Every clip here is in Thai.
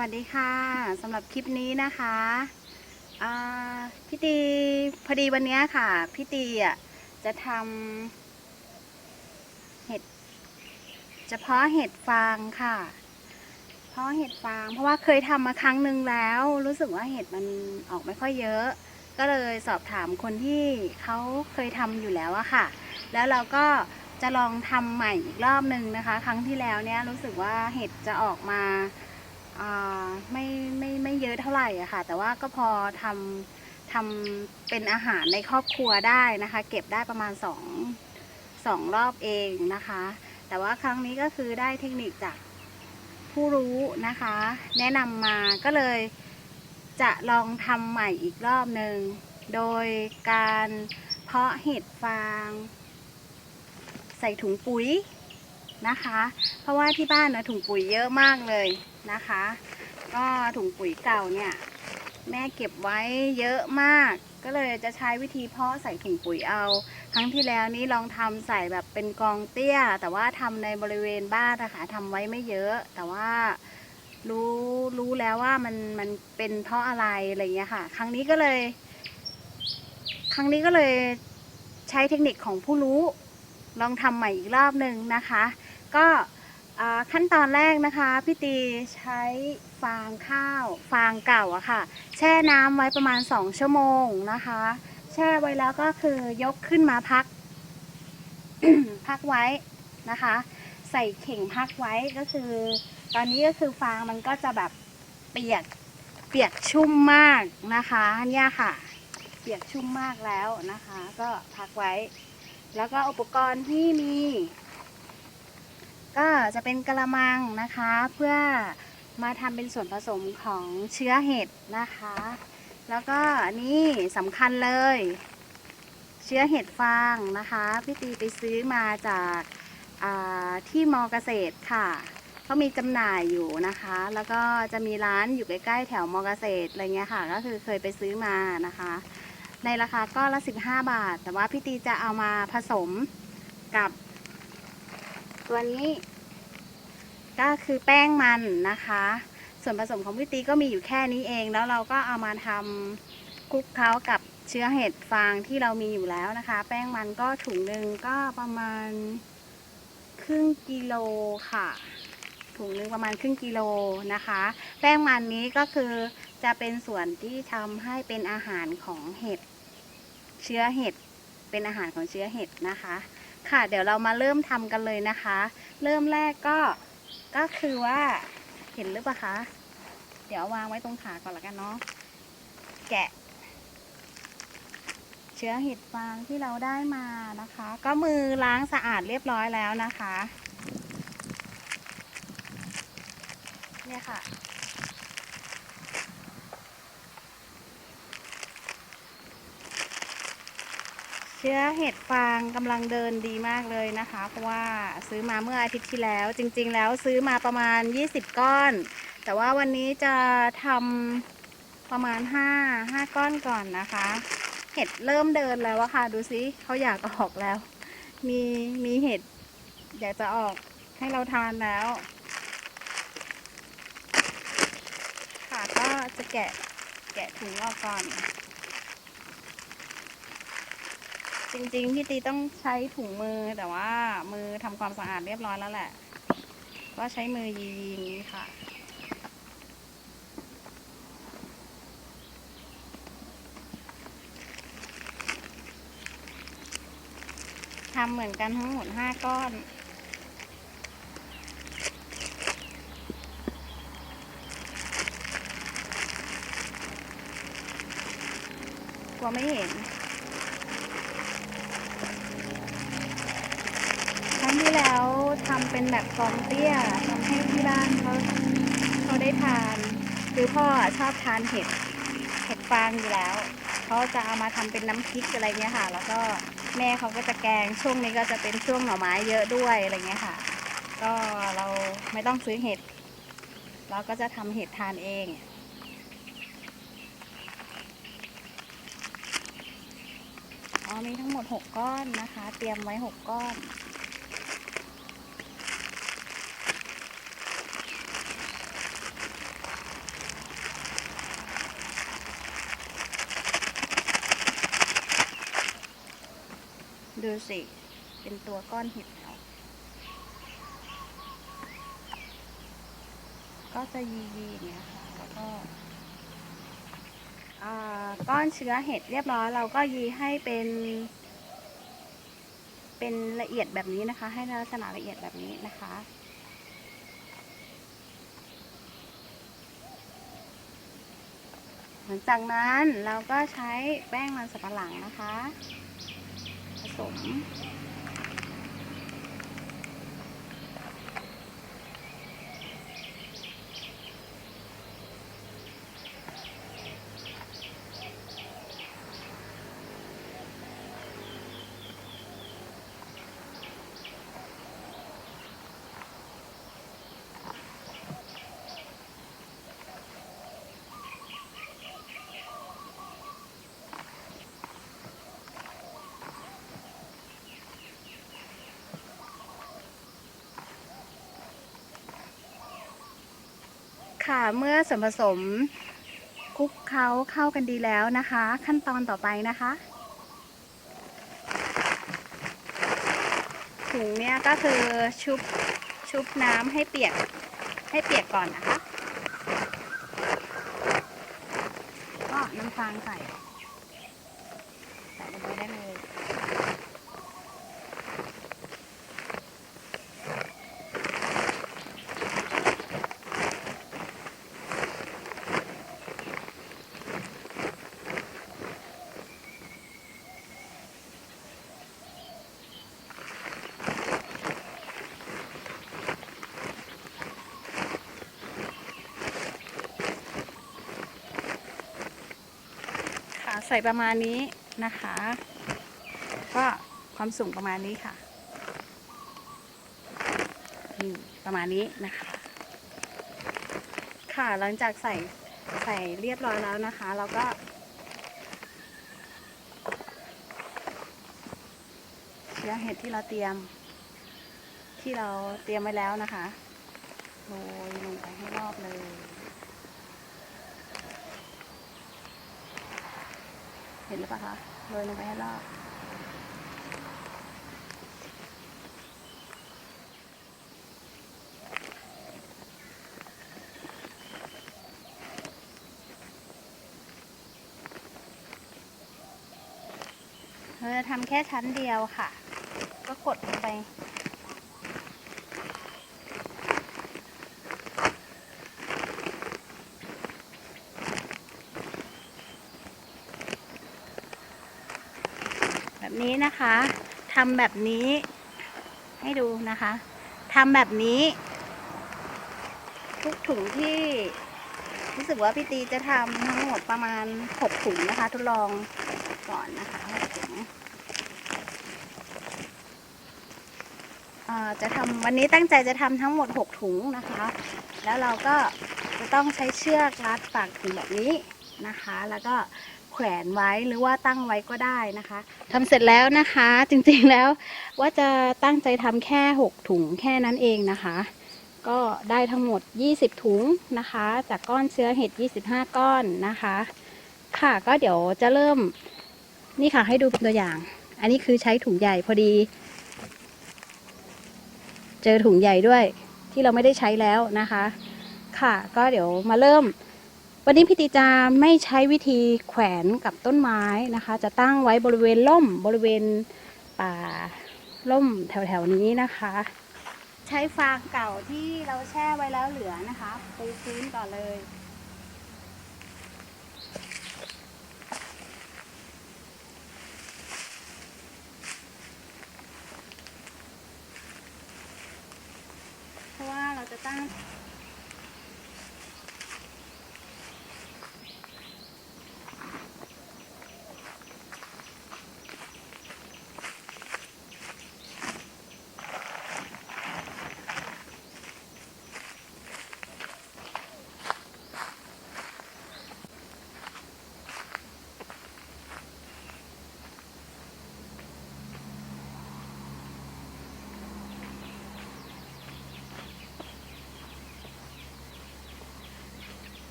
วัสดีค่ะสำหรับคลิปนี้นะคะพี่ตีพอดีวันนี้ค่ะพี่ตีอะจะทำเห็ดเฉพาะเห็ดฟางค่ะเพราะเห็ดฟาง เพราะว่าเคยทำมาครั้งหนึ่งแล้ว รู้สึกว่าเห็ดมันออกไม่ค่อยเยอะ ก็เลยสอบถามคนที่เขาเคยทำอยู่แล้วอะค่ะ แล้วเราก็จะลองทำใหม่อีกรอบหนึ่งนะคะ ครั้งที่แล้วเนี่ยรู้สึกว่าเห็ดจะออกมา ไม่ไม่ไม่เยอะเท่าไหร่อะค่ะ แต่ว่าก็พอทำทำเป็นอาหารในครอบครัวได้นะคะ เก็บได้ประมาณสองสองรอบเองนะคะ แต่ว่าครั้งนี้ก็คือได้เทคนิคจากผู้รู้นะคะ แนะนำมาก็เลยจะลองทำใหม่อีกรอบหนึ่งโดยการเพาะเห็ดฟาง ใส่ถุงปุ๋ย นะคะ เพราะว่าที่บ้านนะถุงปุ๋ยเยอะมากเลยนะคะ ก็ถุงปุ๋ยเก่าเนี่ยแม่เก็บไว้เยอะมาก ก็เลยจะใช้วิธีเพาะใส่ถุงปุ๋ยเอา ครั้งที่แล้วนี้ลองทำใส่แบบเป็นกองเตี้ย แต่ว่าทำในบริเวณบ้านนะคะทำไว้ไม่เยอะ แต่ว่ารู้รู้แล้วว่ามันมันเป็นเพราะอะไรอะไรเงี้ยค่ะ ครั้งนี้ก็เลย ครั้งนี้ก็เลยใช้เทคนิคของผู้รู้ ลองทำใหม่อีกรอบหนึ่งนะคะ ก็ขั้นตอนแรกนะคะพี่ตีใช้ฟางข้าว ฟางเก่าอะค่ะ แช่น้ำไว้ประมาณ 2 ชั่วโมงนะคะ แช่ไว้แล้วก็คือยกขึ้นมาพัก พักไว้นะคะ ใส่เข่งพักไว้ก็คือ ตอนนี้ก็คือฟางมันก็จะแบบเปียกเปียกชุ่มมากนะคะเนี่ยค่ะ เปียกชุ่มมากแล้วนะคะ ก็พักไว้ แล้วก็อุปกรณ์ที่มี ก็จะเป็นกระมังนะคะเพื่อมาทำเป็นส่วนผสมของเชื้อเห็ดนะคะ แล้วก็นี่สำคัญเลย เชื้อเห็ดฟางนะคะพี่ตีไปซื้อมาจากาที่มอเกษตรค่ะเขามีจำหน่ายอยู่นะคะ แล้วก็จะมีร้านอยู่ใกล้ๆแถวมอเกษตรอะไรเงี้ยค่ะ ก็คือเคยไปซื้อมานะคะ ในราคาก็ละ 15 บาท แต่ว่าพี่ตีจะเอามาผสมกับ ตัวนี้ ก็คือแป้งมันนะคะ ส่วนผสมของพี่ตีก็มีอยู่แค่นี้เอง แล้วเราก็เอามาทำคลุกเคล้ากับเชื้อเห็ดฟางที่เรามีอยู่แล้วนะคะ แป้งมันก็ถุงหนึ่งก็ประมาณครึ่งกิโลค่ะ ถุงหนึ่งประมาณครึ่งกิโลนะคะ แป้งมันนี้ก็คือจะเป็นส่วนที่ทำให้เป็นอาหารของเห็ด เชื้อเห็ด เป็นอาหารของเชื้อเห็ดนะคะ ค่ะ เดี๋ยวเรามาเริ่มทำกันเลยนะคะ เริ่มแรกก็ก็คือว่าเห็นหรือเปล่าคะ เดี๋ยววางไว้ตรงขาก่อนละกันเนาะแกะ เชื้อเห็ดฟางที่เราได้มานะคะ ก็มือล้างสะอาดเรียบร้อยแล้วนะคะ เนี่ยค่ะ ชื้อเห็ดฟางกำลังเดินดีมากเลยนะคะ เพราะว่าซื้อมาเมื่ออาทิตย์ที่แล้ว จริง ๆ แล้วซื้อมาประมาณ 20 ก้อน แต่ว่าวันนี้จะทำประมาณ 5 5 ก้อนก่อนนะคะ เห็ดเริ่มเดินแล้วอะค่ะ ดูสิเขาอยากออกแล้ว มีมีเห็ดอยากจะออกให้เราทานแล้ว ค่ะก็จะแกะแกะถุงออกก่อน จริงๆ พี่ตีต้องใช้ถุงมือแต่ว่ามือทำความสะอาดเรียบร้อยแล้วแหละ ก็ใช้มือยีอย่างนี้ค่ะ ทำเหมือนกันทั้งหมดห้าก้อนกลัวไม่เห็น แบบกองเตี้ยทำให้ที่บ้านเขาเขาได้ทาน คือพ่อชอบทานเห็ดเห็ดฟางอยู่แล้วเขาจะเอามาทำเป็นน้ำพริกอะไรเงี้ยค่ะ แล้วก็แม่เขาก็จะแกงช่วงนี้ก็จะเป็นช่วงหน่อไม้เยอะด้วยอะไรเงี้ยค่ะ ก็เราไม่ต้องซื้อเห็ดเราก็จะทำเห็ดทานเองอ๋อมีทั้งหมด 6 ก้อนนะคะ เตรียมไว้ 6 ก้อนูสิเป็นตัวก้อนเห็ดแล้วก็จะยียีอย่างเงี้ยค่ะแล้วก็ก้อนเชื้อเห็ดเรียบร้อยเราก็ยีให้เป็น เป็นละเอียดแบบนี้นะคะ ให้ลักษณะละเอียดแบบนี้นะคะหลังจากนั้นเราก็ใช้แป้งมันสับปะหลังนะคะ สม ค่ะ เมื่อส่วนผสมคลุกเคล้าเข้ากันดีแล้วนะคะ ขั้นตอนต่อไปนะคะถุงเนี่ยก็คือชุบชุบน้ำให้เปียกให้เปียกก่อนนะคะก็น้ำฟางใส่ใส่ลงไปได้เลย ใส่ประมาณนี้นะคะ ก็ความสูงประมาณนี้ค่ะนี่ประมาณนี้นะคะ ค่ะหลังจากใส่ใส่เรียบร้อยแล้วนะคะ เราก็ เชื้อเห็ดที่เราเตรียม ที่เราเตรียมไว้แล้วนะคะโรยลงไปให้รอบเลย เห็นหรือเปล่าคะโรยลงไปให้รอบเราจะทำแค่ชั้นเดียวค่ะ ก็กดลงไป นี้นะคะทำแบบนี้ ให้ดูนะคะทำแบบนี้ ทุกถุงที่รู้สึกว่าพี่ตีจะทำทั้งหมดประมาณหกถุงนะคะ ทดลองก่อนนะคะถุงจะทำวันนี้ตั้งใจจะทำทั้งหมดหกถุงนะคะ แล้วเราก็จะต้องใช้เชือกรัดปากถุงแบบนี้นะคะ แล้วก็ แขวนไว้หรือว่าตั้งไว้ก็ได้นะคะทำเสร็จแล้วนะคะจริงๆแล้วว่าจะตั้งใจทำแค่ 6 ถุงแค่นั้นเองนะคะ ก็ได้ทั้งหมด 20 ถุงนะคะ จากก้อนเชื้อเห็ด 25 ก้อนนะคะ ค่ะก็เดี๋ยวจะเริ่มนี่ค่ะให้ดูเป็นตัวอย่าง อันนี้คือใช้ถุงใหญ่พอดี เจอถุงใหญ่ด้วยที่เราไม่ได้ใช้แล้วนะคะ ค่ะก็เดี๋ยวมาเริ่ม วันนี้พี่ติจะไม่ใช้วิธีแขวนกับต้นไม้นะคะ จะตั้งไว้บริเวณร่มบริเวณป่าร่มแถวๆนี้นะคะ ใช้ฟางเก่าที่เราแช่ไว้แล้วเหลือนะคะปูพื้นก่อนเลยเพราะว่าเราจะตั้ง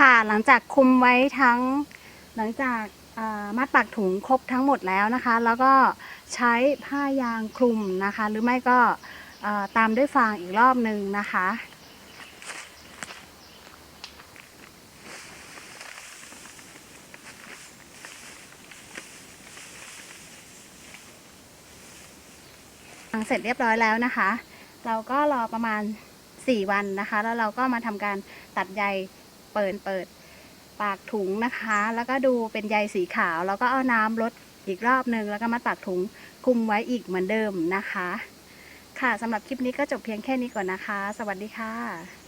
ค่ะหลังจากคุมไว้ทั้งหลังจากมัดปากถุงครบทั้งหมดแล้วนะคะ แล้วก็ใช้ผ้ายางคลุมนะคะ หรือไม่ก็ตามด้วยฟางอีกรอบหนึ่งนะคะทำเสร็จเรียบร้อยแล้วนะคะ เราก็รอประมาณ 4 วันนะคะ แล้วเราก็มาทำการตัดใย เปิดเปิดปากถุงนะคะ แล้วก็ดูเป็นใยสีขาว แล้วก็เอาน้ำลดอีกรอบหนึ่งแล้วก็มาตักถุงคุมไว้อีกเหมือนเดิมนะคะ ค่ะสำหรับคลิปนี้ก็จบเพียงแค่นี้ก่อนนะคะ สวัสดีค่ะ